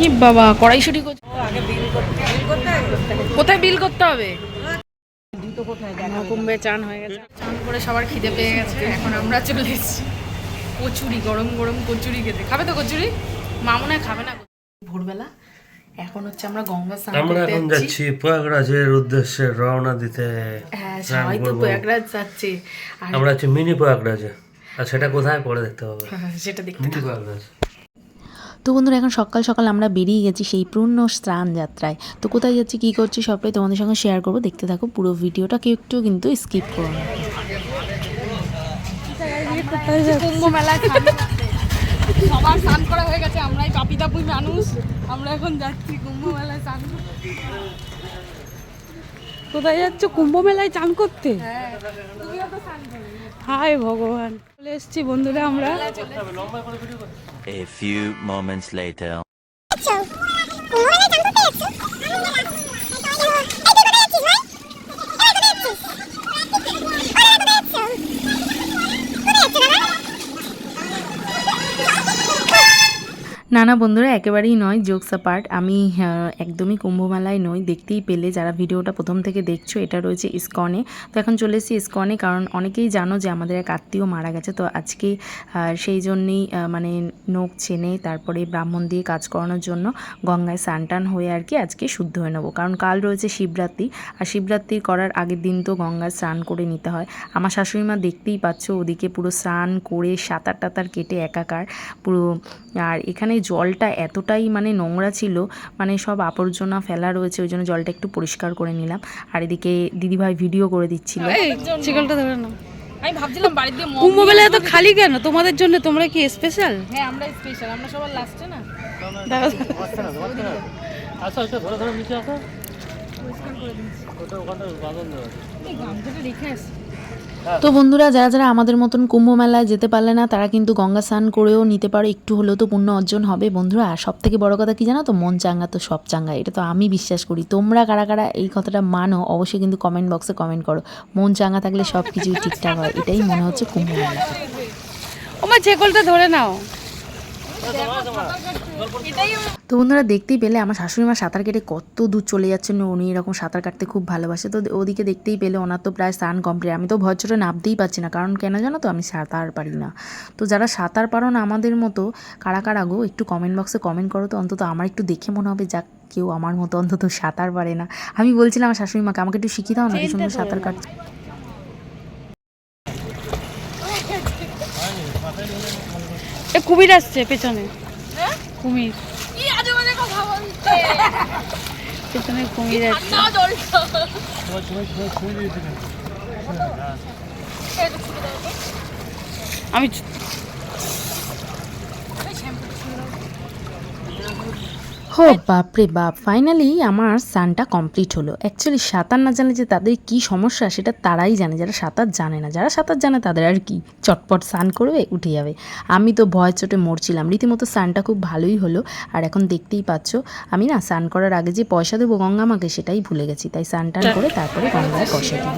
কি বাবা কড়াইশুটি কোথায় বিল করতে হবে? কুম্ভে চান হয়ে গেছে। চান করে সবার খিদে পেয়ে গেছে এখন আমরা চলে এসেছি। কচুরি গরম গরম কচুরি খেতে। খাবে তো কচুরি? মা মনে হয় খাবে না ভোরবেলা এখন হচ্ছে আমরা গঙ্গা স্নান আমরা এখন যাচ্ছি। প্রয়াগরাজের উদ্দেশ্যে রওনা দিতে হ্যাঁ সবাই তো। প্রয়াগরাজ যাচ্ছে। আমরা আছি মিনি প্রয়াগরাজে। আর সেটা কোথায় পরে দেখতে হবে। হ্যাঁ, সেটা দেখতে মিনি প্রয়াগরাজ। তো বন্ধুরা এখন সকাল সকাল আমরা বেরিয়ে গেছি সেই পূর্ণ স্নান যাত্রায়। তো কোথায় যাচ্ছি কী করছি সবটাই তোমাদের সঙ্গে শেয়ার করব। দেখতে থাকো পুরো ভিডিওটা কেউ একটু কিন্তু স্কিপ করো না। সবার স্নান করা হয়ে গেছে আমরাই পাপি তাপুই মানুষ। আমরা এখন যাচ্ছি কুম্ভ মেলায় স্নান করতে। কোথায় যাচ্ছ? কুম্ভ মেলায় চান করতে? হ্যাঁ তুমিও তো স্নান করবে হায় ভগবান। চলে এসছি বন্ধুরা আমরা। A few moments later. না না, বন্ধুরা, একেবারেই নয় জোকস পার্ট আমি একদমই কুম্ভমেলায় নই, দেখতেই পেলে যারা ভিডিওটা প্রথম থেকে দেখছ, এটা রয়েছে ইসকনে। তো এখন চলে এসেছি ইসকনে, কারণ অনেকেই জানো যে আমাদের এক আত্মীয় মারা গেছে, তো আজকে সেই জন্যেই মানে নোখ চেনে তারপরে ব্রাহ্মণ দিয়ে কাজ করানোর জন্য গঙ্গায় স্নান হয়ে আর কি আজকে শুদ্ধ হয়ে নেব। কারণ কাল রয়েছে শিবরাত্রি, আর শিবরাত্রি করার আগের দিন তো গঙ্গায় স্নান করে নিতে হয়। আমার শাশুড়ি মা দেখতেই পাচ্ছ, ওদিকে পুরো স্নান করে সাঁতার টাতার কেটে একাকার, পুরো, আর এখানে জলটা এতটাই মানে নোংরা ছিল মানে সব আবর্জনা ফেলা রয়েছে ওই জন্য জলটা একটু পরিষ্কার করে নিলাম। আর এদিকে দিদিভাই ভিডিও করে দিচ্ছিল। ধরে নাও। আমি ভাবছিলাম বাড়ির দিয়ে মম কুম্ভ মেলা এত খালি কেন? তোমাদের জন্য তোমরা কি স্পেশাল হ্যাঁ আমরা স্পেশাল আমরা সবার লাস্টে না? এই গামছাটা রেখে আসি। তো বন্ধুরা, যারা যারা আমাদের মতন কুম্ভ মেলায় যেতে পারলে না, তারা কিন্তু গঙ্গা স্নান করেও নিতে পারো। একটু হলেও তো পুণ্য অর্জন হবে। বন্ধুরা, আর সব থেকে বড় কথা কি জানো তো? মন চাঙ্গা তো সব চাঙ্গা, এটা তো আমি বিশ্বাস করি। তোমরা কারা কারা এই কথাটা মানো, অবশ্যই কিন্তু কমেন্ট বক্সে কমেন্ট করো। মন চাঙ্গা থাকলে সব কিছুই ঠিকঠাক হয়, এটাই মনে হচ্ছে কুম্ভ মেলা চেকলটা ধরে নাও। তো বন্ধুরা দেখতেই পেলে আমার শাশুড়ি মা সাঁতার কেটে কত দূর চলে যাচ্ছেন উনি এরকম সাঁতার কাটতে খুব ভালোবাসে। তো ওদিকে দেখতেই পেলে ওনার তো প্রায় স্নান কমপ্লিট আমি তো ভয় চোটে নামতেই পারছি না কারণ কেন জানো তো আমি সাঁতার পারি না। তো যারা সাঁতার পারো না আমাদের মতো কারা কারা গো? একটু কমেন্ট বক্সে কমেন্ট করো তো অন্তত আমার একটু দেখে মনে হবে যাক কেউ আমার মতো অন্তত সাঁতার পারে না। আমি বলছিলাম আমার শাশুড়ি মাকে আমাকে একটু শিখিয়ে দাও না কি সুন্দর সাঁতার এ কুমির আসছে পেছনে। কুমির কি আজে বাজে কথা বলছে পেছনে কুমির আসছে না জলটা আমি হো, বাপরে বাপ। ফাইনালি আমার সানটা কমপ্লিট হলো। অ্যাকচুয়ালি সাঁতার না জানে যে তাদের কি সমস্যা, সেটা তারাই জানে। যারা সাঁতার জানে না, যারা সাঁতার জানে তাদের আর কি চটপট স্নান করবে, উঠে যাবে। আমি তো ভয় চোটে মরছিলাম। রীতিমতো স্নানটা খুব ভালোই হলো। আর এখন দেখতেই পাচ্ছ, আমি না স্নান করার আগে যে পয়সা দেবো গঙ্গা মাকে, সেটাই ভুলে গেছি। তাই স্নান টান করে তারপরে গঙ্গায় পয়সা দিই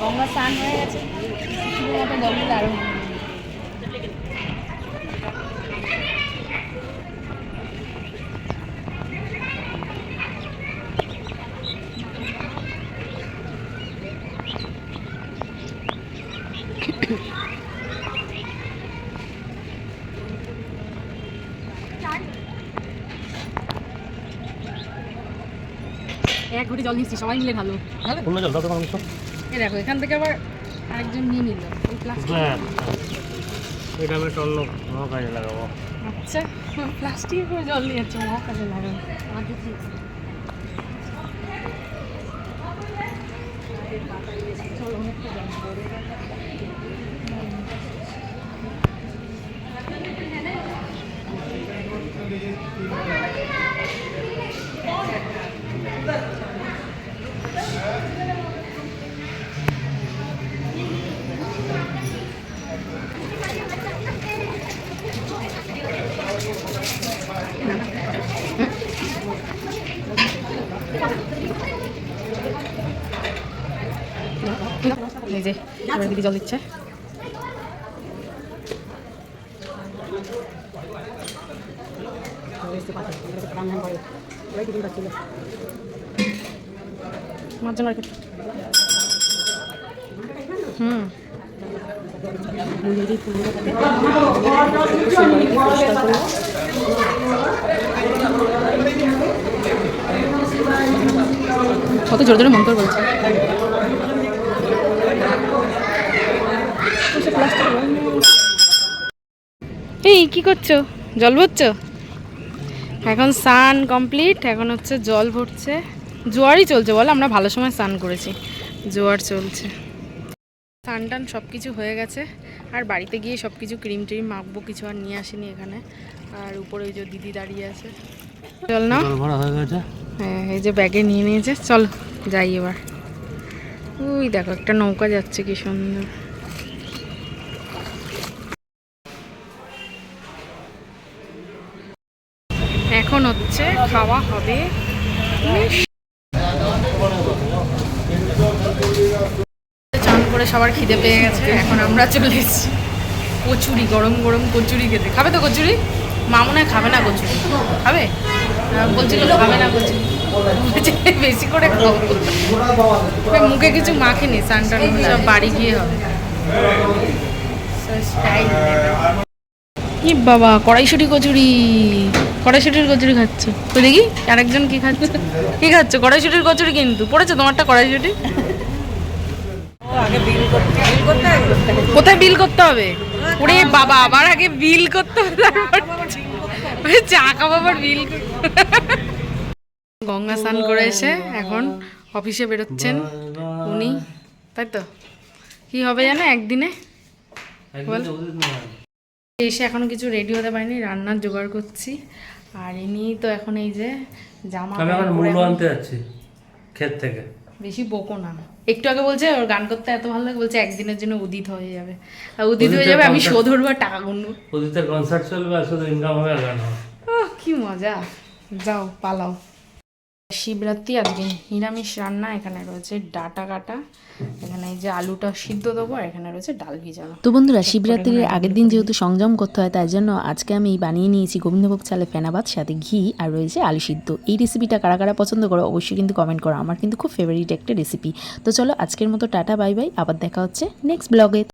গঙ্গা স্নান হয়ে গেছে। এক ঘটি জল নিচ্ছি সবাই মিলে ভালো। ভালো জল দাও মাংস এই দেখো এখান থেকে আবার আরেকজন নিয়ে নিল। প্লাস্টিক হ্যাঁ। এটা আমি টল অন্য কাজে লাগাবো। আচ্ছা প্লাস্টিকের করে জল নিয়ে যাচ্ছে মহা কাজে লাগানো এই যে এবার দিদি জল দিচ্ছে। কত জোরে জোরে মন্তর বলছে এই কি করছ? জল ভরছো? এখন স্নান কমপ্লিট এখন হচ্ছে জল ভরছে। জোয়ারই চলছে বল আমরা ভালো সময় স্নান করেছি। জোয়ার চলছে। স্নান টান সব কিছু হয়ে গেছে। আর বাড়িতে গিয়ে সব কিছু ক্রিম ট্রিম মাখবো কিছু আর নিয়ে আসিনি এখানে। আর উপরে ওই যে দিদি দাঁড়িয়ে আছে। চল না? হয়ে হ্যাঁ এই যে ব্যাগে নিয়ে নিয়েছে। চল যাই এবার। ওই দেখো একটা নৌকা যাচ্ছে কি সুন্দর। এখন হচ্ছে খাওয়া হবে চান করে সবার খিদে পেয়ে গেছে, এখন আমরা চলে এসেছি। কচুরি, গরম গরম কচুরি খেতে। খাবে তো কচুরি? মা মনে হয় খাবে না কচুরি? খাবে? বলছিল খাবে না কচুরি। বেশি করে মুখে কিছু মাখেনি সানটান সব বাড়ি গিয়ে হবে। ই বাবা, কড়াইশুটি কচুরি, কড়াইশুটির কচুরি খাচ্ছ। তো দেখি, আরেকজন কি খাচ্ছে? কি খাচ্ছ? কড়াইশুটির কচুরি কিন্তু। পড়েছে তোমারটা কড়াইশুটি? কোথায় বিল করতে হবে? ওরে বাবা, আবার আগে বিল করতে হবে চা খাবার বিল গঙ্গা স্নান করে এসে এখন অফিসে বেরোচ্ছেন উনি। তাই তো? কি হবে জানো একদিনে? এসে এখনও কিছু রেডি হতে পারিনি রান্নার জোগাড় করছি। আর এমনি তো এখন এই যে জামা আমি এখন এখন- আনতে যাচ্ছি ক্ষেত থেকে। বেশি বকো না। একটু আগে বলছে ওর গান করতে এত ভালো লাগে বলছে একদিনের জন্য উদিত হয়ে যাবে। আর উদিত হয়ে যাবে আমি শোধ ধরবো আর টাকা গুনবো। অদিতের কনসার্ট চলবে আর শুধু ইনকাম হবে আর গান হবে। কি মজা। যাও পালাও। শিবরাত্রি আজকে নিরামিষ রান্না এখানে রয়েছে ডাটা কাটা এখানে এই যে আলুটা সিদ্ধ দেবো এখানে রয়েছে ডাল ভিজানো তো বন্ধুরা শিবরাত্রির আগের দিন যেহেতু সংযম করতে হয় তাই জন্য আজকে আমি বানিয়ে নিয়েছি গোবিন্দভোগ চালে ফেনাবাদ সাথে ঘি আর রয়েছে আলু সিদ্ধ। এই রেসিপিটা কারা কারা পছন্দ করো অবশ্যই কিন্তু কমেন্ট করো। আমার কিন্তু খুব ফেভারিট একটা রেসিপি তো চলো আজকের মতো টাটা বাই বাই আবার দেখা হচ্ছে নেক্সট ব্লগে